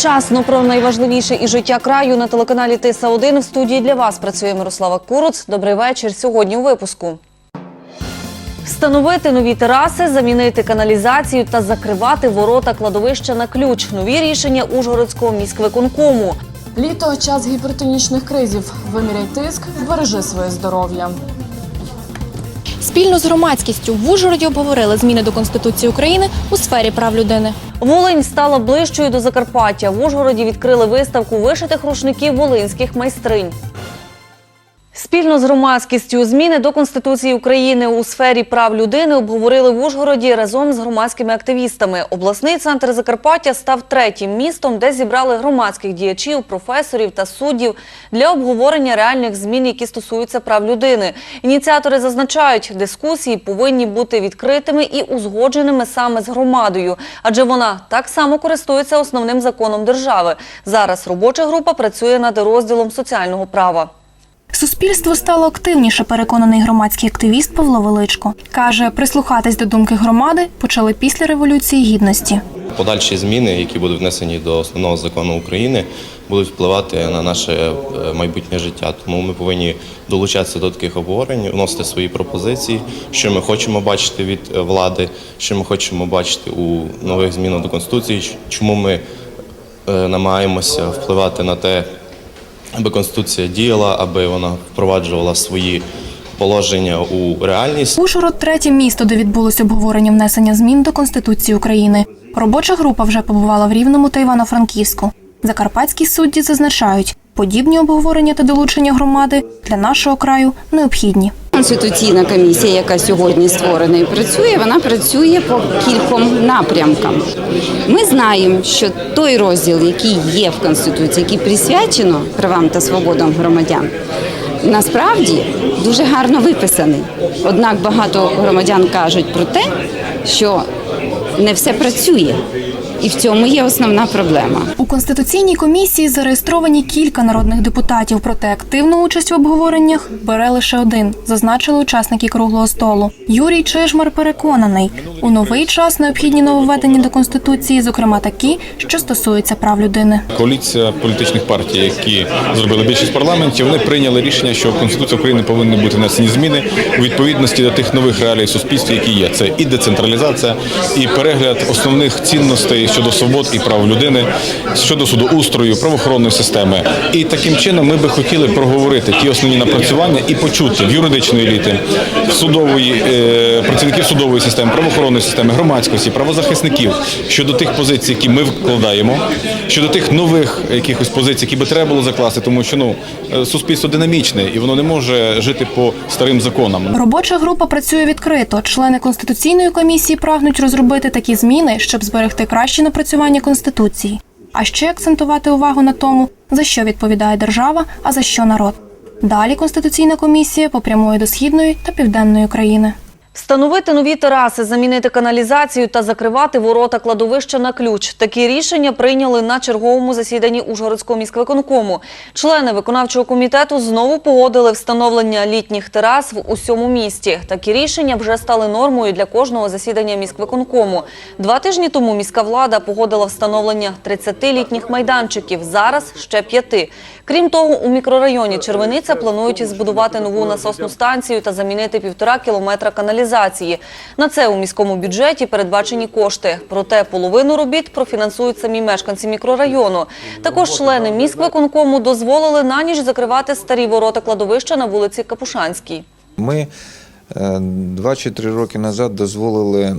Вчасно про найважливіше і життя краю на телеканалі Тиса 1 в студії для вас працює Мирослава Куруц. Добрий вечір. Сьогодні у випуску. Встановити нові тераси, замінити каналізацію та закривати ворота кладовища на ключ. Нові рішення Ужгородського міськвиконкому. Літо час гіпертонічних кризів. Виміряй тиск, бережи своє здоров'я. Спільно з громадськістю в Ужгороді обговорили зміни до Конституції України у сфері прав людини. Волинь стала ближчою до Закарпаття. В Ужгороді відкрили виставку вишитих рушників волинських майстринь. Спільно з громадськістю зміни до Конституції України у сфері прав людини обговорили в Ужгороді разом з громадськими активістами. Обласний центр Закарпаття став третім містом, де зібрали громадських діячів, професорів та суддів для обговорення реальних змін, які стосуються прав людини. Ініціатори зазначають, дискусії повинні бути відкритими і узгодженими саме з громадою, адже вона так само користується основним законом держави. Зараз робоча група працює над розділом соціального права. Суспільство стало активніше, переконаний громадський активіст Павло Величко. Каже, прислухатись до думки громади почали після революції гідності. Подальші зміни, які будуть внесені до основного закону України, будуть впливати на наше е, майбутнє життя. Тому ми повинні долучатися до таких обговорень, вносити свої пропозиції, що ми хочемо бачити від е, влади, що ми хочемо бачити у нових змінах до конституції, чому ми е, намагаємося впливати на те, аби конституція діяла, аби вона впроваджувала свої положення у реальність. Ужгород третє місто, де відбулося обговорення внесення змін до Конституції України. Робоча група вже побувала в Рівному та Івано-Франківську. Закарпатські судді зазначають, подібні обговорення та долучення громади для нашого краю необхідні. Конституційна комісія, яка сьогодні створена і працює, вона працює по кільком напрямкам. Ми знаємо, що той розділ, який є в Конституції, який присвячено правам та свободам громадян, насправді дуже гарно виписаний. Однак багато громадян кажуть про те, що не все працює, і в цьому є основна проблема. У конституційній комісії зареєстровані кілька народних депутатів, проте активну участь в обговореннях бере лише один, зазначили учасники круглого столу. Юрій Чижмар переконаний, у новий час необхідні нововведення до конституції, зокрема такі, що стосуються прав людини. Коаліція політичних партій, які зробили більшість в парламенті, вони прийняли рішення, що в Конституцію України повинні бути внесені зміни у відповідності до тих нових реалій суспільства, які є. Це і децентралізація, і перегляд основних цінностей щодо свобод і прав людини, щодо судоустрою, правоохоронної системи. І таким чином ми би хотіли проговорити ті основні напрацювання і почути в юридичної еліти, судової е, працівників судової системи, правоохоронної системи, громадськості, правозахисників щодо тих позицій, які ми вкладаємо, щодо тих нових якихось позицій, які би треба було закласти, тому що ну е, суспільство динамічне і воно не може жити по старим законам. Робоча група працює відкрито. Члени конституційної комісії прагнуть розробити такі зміни, щоб зберегти кращі напрацювання конституції, а ще акцентувати увагу на тому, за що відповідає держава, а за що народ. Далі конституційна комісія попрямує до східної та південної України. Встановити нові тераси, замінити каналізацію та закривати ворота кладовища на ключ. Такі рішення прийняли на черговому засіданні Ужгородського міськвиконкому. Члени виконавчого комітету знову погодили встановлення літніх терас в усьому місті. Такі рішення вже стали нормою для кожного засідання міськвиконкому. Два тижні тому міська влада погодила встановлення 30 літніх майданчиків, зараз ще п'яти. Крім того, у мікрорайоні Червениця планують збудувати нову насосну станцію та замінити півтора кілометра каналізації. На це у міському бюджеті передбачені кошти. Проте половину робіт профінансують самі мешканці мікрорайону. Також члени міськвиконкому дозволили на ніч закривати старі ворота кладовища на вулиці Капушанській. Ми е, два чи три роки назад дозволили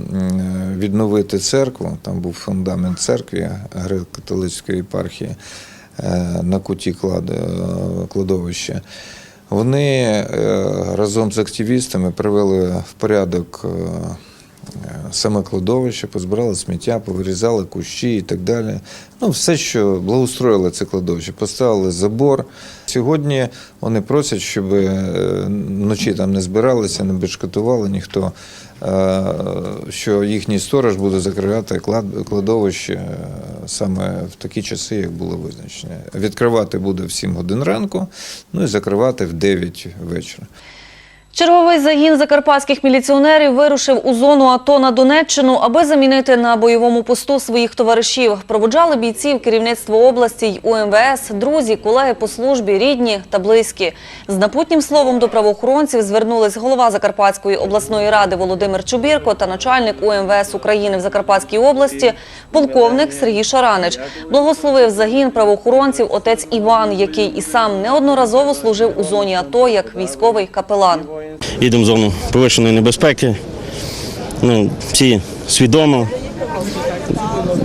відновити церкву. Там був фундамент церкви греко-католицької єпархії е, на куті е, кладовища. Вони е, разом з активістами привели в порядок е, саме кладовище, позбирали сміття, повирізали кущі і так далі. Ну, все, що благоустроїли це кладовище, поставили забор. Сьогодні вони просять, щоб е, вночі там не збиралися, не бешкетували ніхто, що їхній сторож буде закривати клад- кладовище е, саме в такі часи, як було визначено. Відкривати буде в 7 годин ранку, ну і закривати в 9 вечора. Черговий загін закарпатських міліціонерів вирушив у зону АТО на Донеччину, аби замінити на бойовому посту своїх товаришів. Проводжали бійців керівництво області й УМВС, друзі, колеги по службі, рідні та близькі. З напутнім словом до правоохоронців звернулись голова Закарпатської обласної ради Володимир Чубірко та начальник УМВС України в Закарпатській області, полковник Сергій Шаранич. Благословив загін правоохоронців отець Іван, який і сам неодноразово служив у зоні АТО як військовий капелан. Їдемо в зону повищеної небезпеки. Ну, всі свідомо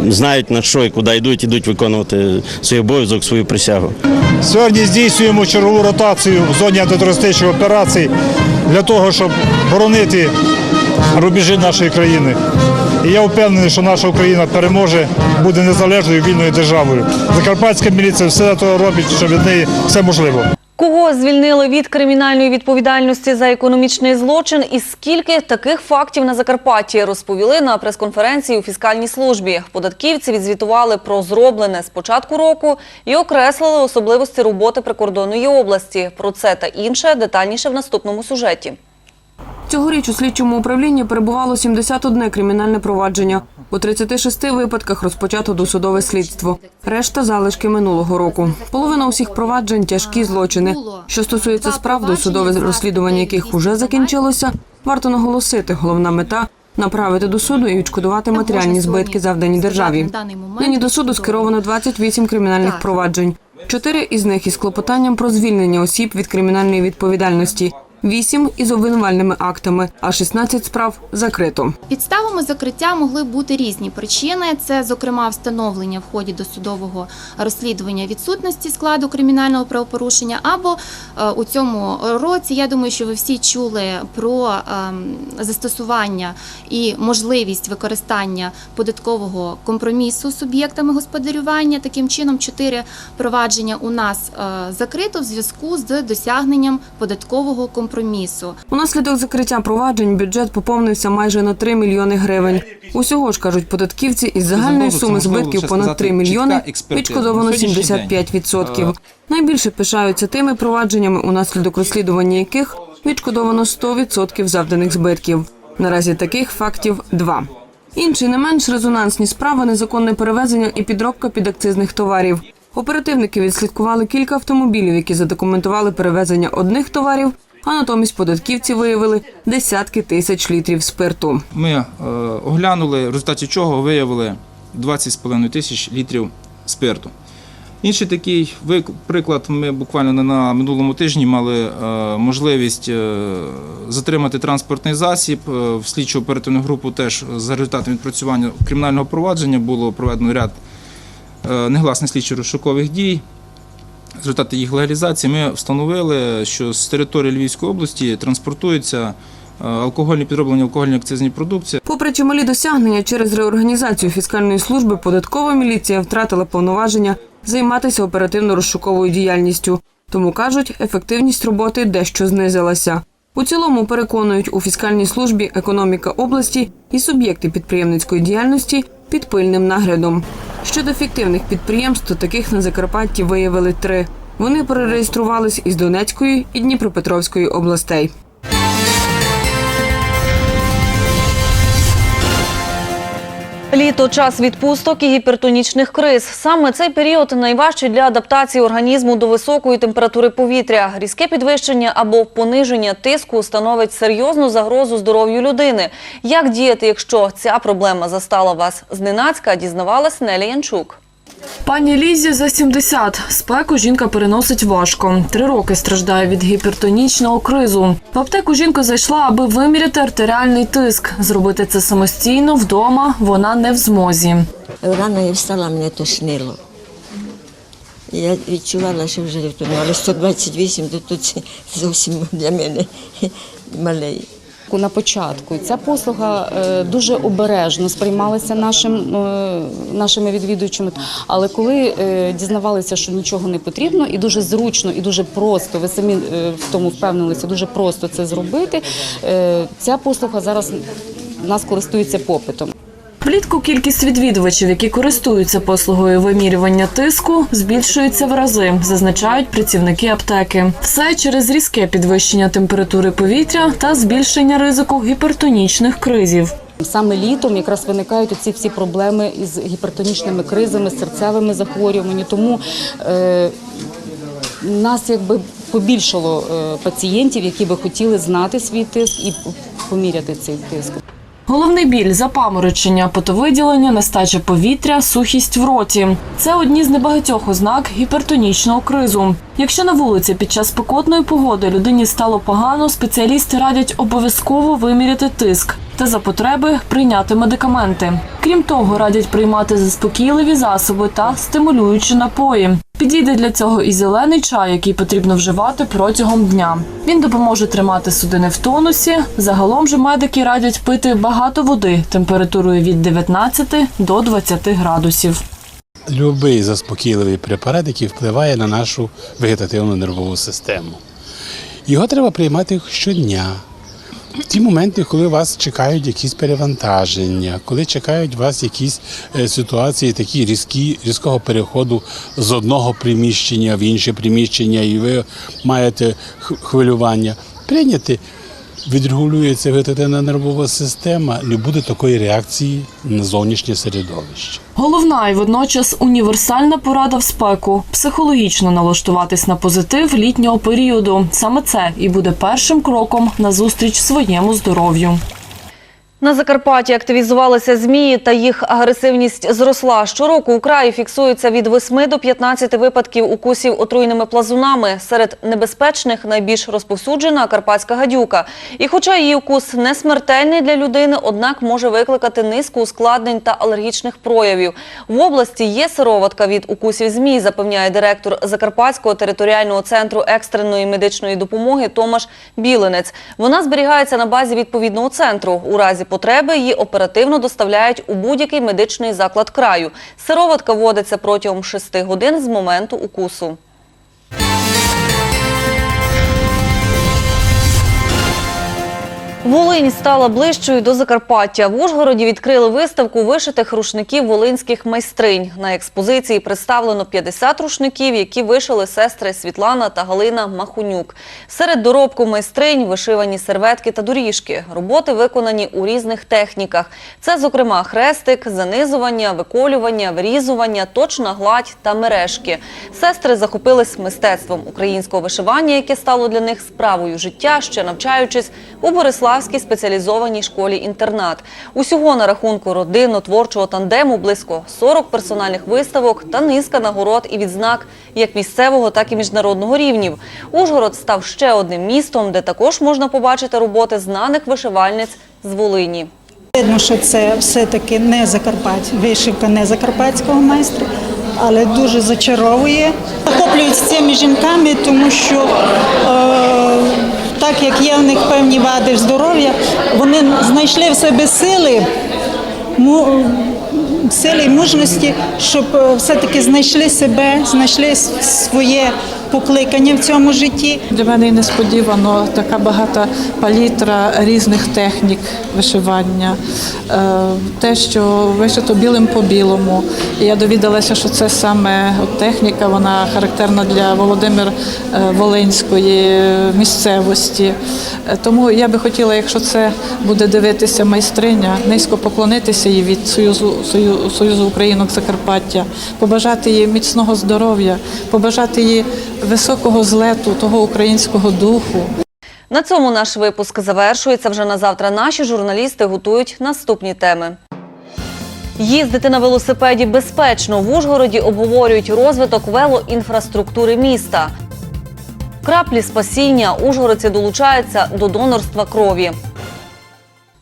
знають на що і куди йдуть, ідуть виконувати свій обов'язок, свою присягу. Сьогодні здійснюємо чергову ротацію в зоні антитерористичних операцій для того, щоб боронити рубежі нашої країни. І я впевнений, що наша Україна переможе, буде незалежною вільною державою. Закарпатська міліція все того робить, що від неї все можливо. Кого звільнили від кримінальної відповідальності за економічний злочин і скільки таких фактів на Закарпатті розповіли на прес-конференції у фіскальній службі. Податківці відзвітували про зроблене з початку року і окреслили особливості роботи прикордонної області. Про це та інше детальніше в наступному сюжеті. Цьогоріч у слідчому управлінні перебувало 71 кримінальне провадження. У 36 випадках розпочато досудове слідство. Решта залишки минулого року. Половина усіх проваджень тяжкі злочини. Що стосується справ, досудове розслідування яких уже закінчилося, варто наголосити, головна мета направити до суду і відшкодувати матеріальні збитки, завдані державі. Нині до суду скеровано 28 кримінальних проваджень. Чотири із них із клопотанням про звільнення осіб від кримінальної відповідальності. Вісім із обвинувальними актами, а 16 справ закрито. Підставами закриття могли бути різні причини. Це, зокрема, встановлення в ході досудового розслідування відсутності складу кримінального правопорушення. Або е, у цьому році я думаю, що ви всі чули про ем, застосування і можливість використання податкового компромісу суб'єктами господарювання. Таким чином, чотири провадження у нас е, закрито в зв'язку з досягненням податкового компромісу. Унаслідок закриття проваджень бюджет поповнився майже на 3 мільйони гривень. Усього ж кажуть податківці, із загальної суми збитків понад 3 мільйони відшкодовано 75%. Найбільше пишаються тими провадженнями, унаслідок розслідування яких відшкодовано 100% завданих збитків. Наразі таких фактів два. Інші не менш резонансні справи незаконне перевезення і підробка підакцизних товарів. Оперативники відслідкували кілька автомобілів, які задокументували перевезення одних товарів, а натомість податківці виявили десятки тисяч літрів спирту. Ми е, оглянули, в результаті чого виявили 20,5 тисяч літрів спирту. Інший такий приклад, ми буквально на минулому тижні мали е, можливість е, затримати транспортний засіб. В слідчу оперативну групу теж за результатом відпрацювання кримінального провадження було проведено ряд негласних слідчо-розшукових дій. В результаті їх легалізації ми встановили, що з території Львівської області транспортуються е, алкогольні підроблені алкогольні акцизні продукції. Попри чималі досягнення через реорганізацію фіскальної служби, податкова міліція втратила повноваження займатися оперативно-розшуковою діяльністю. Тому кажуть, ефективність роботи дещо знизилася. У цілому переконують у фіскальній службі економіка області і суб'єкти підприємницької діяльності під пильним наглядом. Щодо фіктивних підприємств, то таких на Закарпатті виявили три. Вони перереєструвались із Донецької і Дніпропетровської областей. Літо – час відпусток і гіпертонічних криз. Саме цей період найважчий для адаптації організму до високої температури повітря. Різке підвищення або пониження тиску становить серйозну загрозу здоров'ю людини. Як діяти, якщо ця проблема застала вас зненацька, дізнавалась Нелі Янчук. Пані Лізі за 70. Спеку жінка переносить важко. Три роки страждає від гіпертонічного кризу. В аптеку жінка зайшла, аби виміряти артеріальний тиск. Зробити це самостійно вдома вона не в змозі. Рано я встала, мене тошнило. Я відчувала, що вже втонула, але 128, то тут зовсім для мене малий. На початку ця послуга е, дуже обережно сприймалася нашим, е, нашими відвідувачами. Але коли е, дізнавалися, що нічого не потрібно, і дуже зручно, і дуже просто, ви самі в тому впевнилися, дуже просто це зробити. Ця послуга зараз нас користується попитом. Влітку кількість відвідувачів, які користуються послугою вимірювання тиску, збільшується в рази, зазначають працівники аптеки. Все через різке підвищення температури повітря та збільшення ризику гіпертонічних кризів. Саме літом якраз виникають оці всі проблеми із гіпертонічними кризами, серцевими захворюваннями. Тому е, нас якби побільшало е, пацієнтів, які би хотіли знати свій тиск і поміряти цей тиск. Головний біль, запаморочення, потовиділення, нестача повітря, сухість в роті це одні з небагатьох ознак гіпертонічного кризу. Якщо на вулиці під час спекотної погоди людині стало погано, спеціалісти радять обов'язково виміряти тиск та за потреби прийняти медикаменти. Крім того, радять приймати заспокійливі засоби та стимулюючі напої. Підійде для цього і зелений чай, який потрібно вживати протягом дня. Він допоможе тримати судини в тонусі. Загалом же медики радять пити багато води температурою від 19 до 20 градусів. Любий заспокійливий препарат, який впливає на нашу вегетативну нервову систему. Його треба приймати щодня. В ті моменти, коли вас чекають якісь перевантаження, коли чекають вас якісь е, ситуації, такі різкі, різкого переходу з одного приміщення в інше приміщення, і ви маєте хвилювання, прийняти відрегулюється вегетативна нервова система, не буде такої реакції на зовнішнє середовище. Головна і водночас універсальна порада в спеку психологічно налаштуватись на позитив літнього періоду. Саме це і буде першим кроком на зустріч своєму здоров'ю. На Закарпатті активізувалися змії та їх агресивність зросла. Щороку у краї фіксується від 8 до 15 випадків укусів отруйними плазунами. Серед небезпечних найбільш розповсюджена карпатська гадюка. І хоча її укус не смертельний для людини, однак може викликати низку ускладнень та алергічних проявів. В області є сироватка від укусів змій, запевняє директор Закарпатського територіального центру екстреної медичної допомоги Томаш Біленець. Вона зберігається на базі відповідного центру. У разі потреби її оперативно доставляють у будь-який медичний заклад краю. Сироватка вводиться протягом 6 годин з моменту укусу. Волинь стала ближчою до Закарпаття. В Ужгороді відкрили виставку вишитих рушників волинських майстринь. На експозиції представлено 50 рушників, які вишили сестри Світлана та Галина Махунюк. Серед доробку майстринь вишивані серветки та доріжки. Роботи виконані у різних техніках. Це, зокрема, хрестик, занизування, виколювання, вирізування, точна гладь та мережки. Сестри захопились мистецтвом українського вишивання, яке стало для них справою життя, ще навчаючись у Бориславській спеціалізованій школі-інтернат. Усього на рахунку родинно-творчого тандему близько 40 персональних виставок та низка нагород і відзнак як місцевого, так і міжнародного рівнів. Ужгород став ще одним містом, де також можна побачити роботи знаних вишивальниць з Волині. Видно, що це все-таки не Закарпаття, вишивка не закарпатського майстра, але дуже зачаровує. Захоплююсь цими жінками, тому що е, так як є в них певні вади здоров'я, вони знайшли в себе сили. Сили і мужності, щоб е, все-таки знайшли себе, знайшли своє покликання в цьому житті. Для мене несподівано така багата палітра різних технік вишивання. Е, Те, що вишито білим по білому. Я довідалася, що це саме техніка, вона характерна для Володимир е, Волинської місцевості. Е, Тому я би хотіла, якщо це буде дивитися майстриня, низько поклонитися їй від Союзу Союзу, Союзу Українок Закарпаття, побажати їй міцного здоров'я, побажати їй високого злету того українського духу. На цьому наш випуск завершується. Вже на завтра наші журналісти готують наступні теми. Їздити на велосипеді безпечно. В Ужгороді обговорюють розвиток велоінфраструктури міста. Краплі спасіння. Ужгородці долучаються до донорства крові.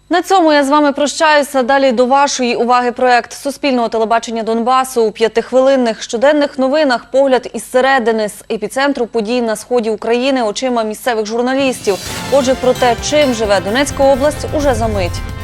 На цьому я з вами прощаюся. Далі до вашої уваги проект Суспільного телебачення Донбасу у п'ятихвилинних щоденних новинах. Погляд із середини з епіцентру подій на сході України очима місцевих журналістів. Отже, про те, чим живе Донецька область, уже за мить.